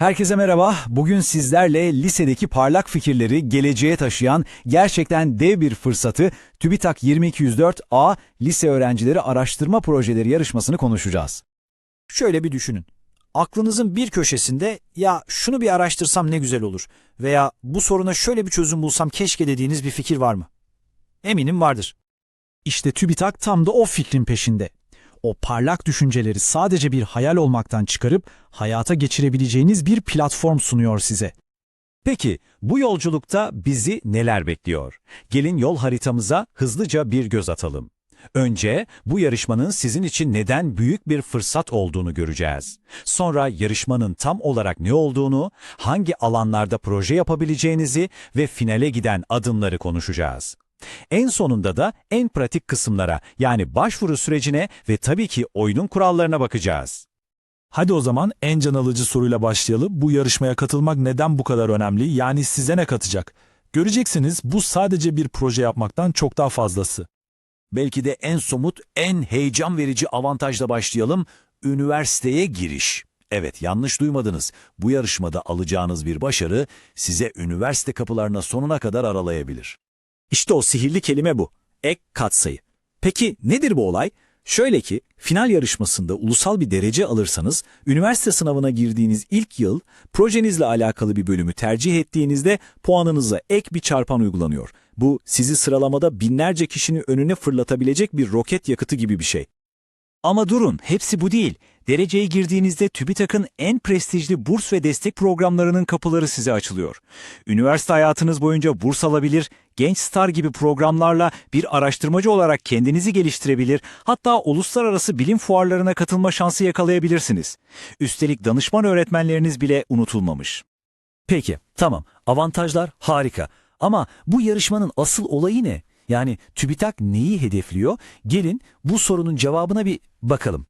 Herkese merhaba. Bugün sizlerle lisedeki parlak fikirleri geleceğe taşıyan gerçekten dev bir fırsatı TÜBİTAK 2204A Lise Öğrencileri Araştırma Projeleri yarışmasını konuşacağız. Şöyle bir düşünün. Aklınızın bir köşesinde ya şunu bir araştırsam ne güzel olur veya bu soruna şöyle bir çözüm bulsam keşke dediğiniz bir fikir var mı? Eminim vardır. İşte TÜBİTAK tam da o fikrin peşinde. O parlak düşünceleri sadece bir hayal olmaktan çıkarıp hayata geçirebileceğiniz bir platform sunuyor size. Peki bu yolculukta bizi neler bekliyor? Gelin yol haritamıza hızlıca bir göz atalım. Önce bu yarışmanın sizin için neden büyük bir fırsat olduğunu göreceğiz. Sonra yarışmanın tam olarak ne olduğunu, hangi alanlarda proje yapabileceğinizi ve finale giden adımları konuşacağız. En sonunda da en pratik kısımlara yani başvuru sürecine ve tabii ki oyunun kurallarına bakacağız. Hadi o zaman en can alıcı soruyla başlayalım. Bu yarışmaya katılmak neden bu kadar önemli? Yani size ne katacak? Göreceksiniz bu sadece bir proje yapmaktan çok daha fazlası. Belki de en somut, en heyecan verici avantajla başlayalım. Üniversiteye giriş. Evet, yanlış duymadınız. Bu yarışmada alacağınız bir başarı size üniversite kapılarına sonuna kadar aralayabilir. İşte o sihirli kelime bu. Ek katsayı. Peki nedir bu olay? Şöyle ki, final yarışmasında ulusal bir derece alırsanız, üniversite sınavına girdiğiniz ilk yıl, projenizle alakalı bir bölümü tercih ettiğinizde puanınıza ek bir çarpan uygulanıyor. Bu, sizi sıralamada binlerce kişinin önüne fırlatabilecek bir roket yakıtı gibi bir şey. Ama durun, hepsi bu değil. Dereceye girdiğinizde TÜBİTAK'ın en prestijli burs ve destek programlarının kapıları size açılıyor. Üniversite hayatınız boyunca burs alabilir, Genç Star gibi programlarla bir araştırmacı olarak kendinizi geliştirebilir, hatta uluslararası bilim fuarlarına katılma şansı yakalayabilirsiniz. Üstelik danışman öğretmenleriniz bile unutulmamış. Peki, tamam. Avantajlar harika. Ama bu yarışmanın asıl olayı ne? Yani TÜBİTAK neyi hedefliyor? Gelin bu sorunun cevabına bir bakalım.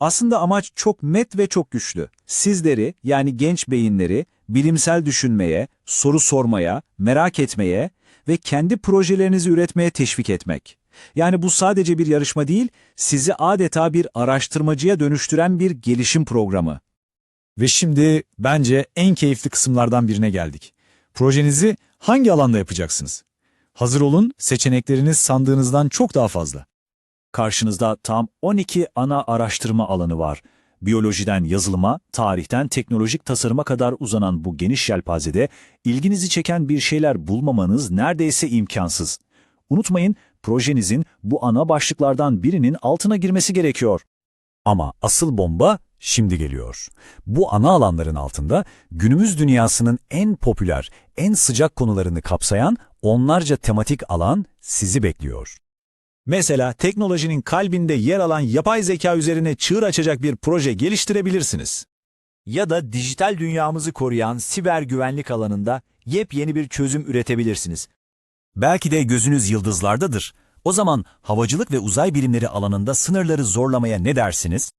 Aslında amaç çok net ve çok güçlü. Sizleri yani genç beyinleri bilimsel düşünmeye, soru sormaya, merak etmeye ve kendi projelerinizi üretmeye teşvik etmek. Yani bu sadece bir yarışma değil, sizi adeta bir araştırmacıya dönüştüren bir gelişim programı. Ve şimdi bence en keyifli kısımlardan birine geldik. Projenizi hangi alanda yapacaksınız? Hazır olun, seçenekleriniz sandığınızdan çok daha fazla. Karşınızda tam 12 ana araştırma alanı var. Biyolojiden yazılıma, tarihten teknolojik tasarıma kadar uzanan bu geniş yelpazede ilginizi çeken bir şeyler bulmamanız neredeyse imkansız. Unutmayın, projenizin bu ana başlıklardan birinin altına girmesi gerekiyor. Ama asıl bomba şimdi geliyor. Bu ana alanların altında günümüz dünyasının en popüler, en sıcak konularını kapsayan onlarca tematik alan sizi bekliyor. Mesela teknolojinin kalbinde yer alan yapay zeka üzerine çığır açacak bir proje geliştirebilirsiniz. Ya da dijital dünyamızı koruyan siber güvenlik alanında yepyeni bir çözüm üretebilirsiniz. Belki de gözünüz yıldızlardadır. O zaman havacılık ve uzay bilimleri alanında sınırları zorlamaya ne dersiniz?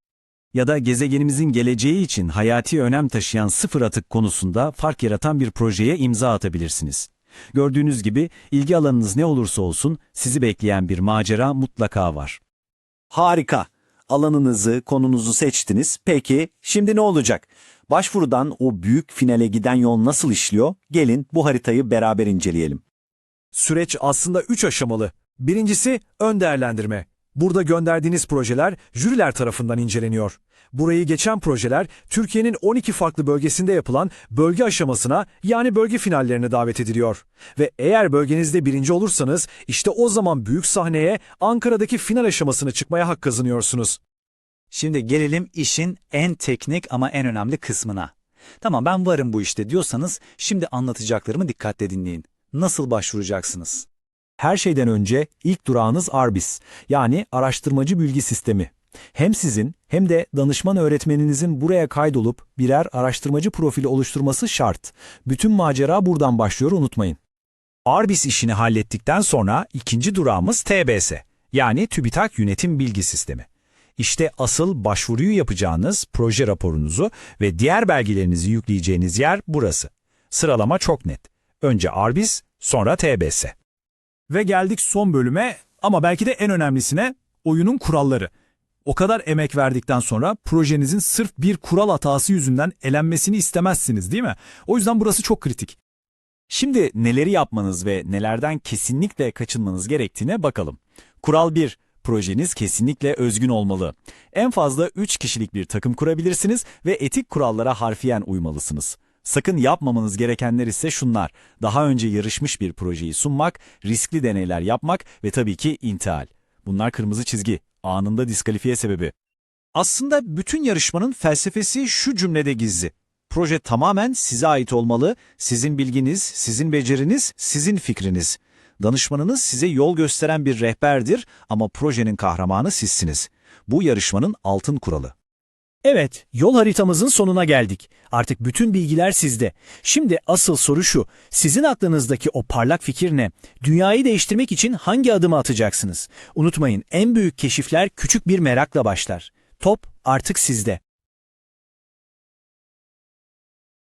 Ya da gezegenimizin geleceği için hayati önem taşıyan sıfır atık konusunda fark yaratan bir projeye imza atabilirsiniz. Gördüğünüz gibi ilgi alanınız ne olursa olsun sizi bekleyen bir macera mutlaka var. Harika. Alanınızı, konunuzu seçtiniz. Peki şimdi ne olacak? Başvurudan o büyük finale giden yol nasıl işliyor? Gelin bu haritayı beraber inceleyelim. Süreç aslında 3 aşamalı. Birincisi ön değerlendirme. Burada gönderdiğiniz projeler jüriler tarafından inceleniyor. Burayı geçen projeler Türkiye'nin 12 farklı bölgesinde yapılan bölge aşamasına yani bölge finallerine davet ediliyor. Ve eğer bölgenizde birinci olursanız işte o zaman büyük sahneye Ankara'daki final aşamasına çıkmaya hak kazanıyorsunuz. Şimdi gelelim işin en teknik ama en önemli kısmına. Tamam ben varım bu işte diyorsanız şimdi anlatacaklarımı dikkatle dinleyin. Nasıl başvuracaksınız? Her şeyden önce ilk durağınız ARBIS yani Araştırmacı Bilgi Sistemi. Hem sizin hem de danışman öğretmeninizin buraya kaydolup birer araştırmacı profili oluşturması şart. Bütün macera buradan başlıyor unutmayın. ARBIS işini hallettikten sonra ikinci durağımız TBS yani TÜBİTAK Yönetim Bilgi Sistemi. İşte asıl başvuruyu yapacağınız proje raporunuzu ve diğer belgelerinizi yükleyeceğiniz yer burası. Sıralama çok net. Önce ARBIS, sonra TBS. Ve geldik son bölüme ama belki de en önemlisine oyunun kuralları. O kadar emek verdikten sonra projenizin sırf bir kural hatası yüzünden elenmesini istemezsiniz değil mi? O yüzden burası çok kritik. Şimdi neleri yapmanız ve nelerden kesinlikle kaçınmanız gerektiğine bakalım. Kural 1. Projeniz kesinlikle özgün olmalı. En fazla 3 kişilik bir takım kurabilirsiniz ve etik kurallara harfiyen uymalısınız. Sakın yapmamanız gerekenler ise şunlar. Daha önce yarışmış bir projeyi sunmak, riskli deneyler yapmak ve tabii ki intihal. Bunlar kırmızı çizgi, anında diskalifiye sebebi. Aslında bütün yarışmanın felsefesi şu cümlede gizli. Proje tamamen size ait olmalı, sizin bilginiz, sizin beceriniz, sizin fikriniz. Danışmanınız size yol gösteren bir rehberdir ama projenin kahramanı sizsiniz. Bu yarışmanın altın kuralı. Evet, yol haritamızın sonuna geldik. Artık bütün bilgiler sizde. Şimdi asıl soru şu. Sizin aklınızdaki o parlak fikir ne? Dünyayı değiştirmek için hangi adımı atacaksınız? Unutmayın, en büyük keşifler küçük bir merakla başlar. Top artık sizde.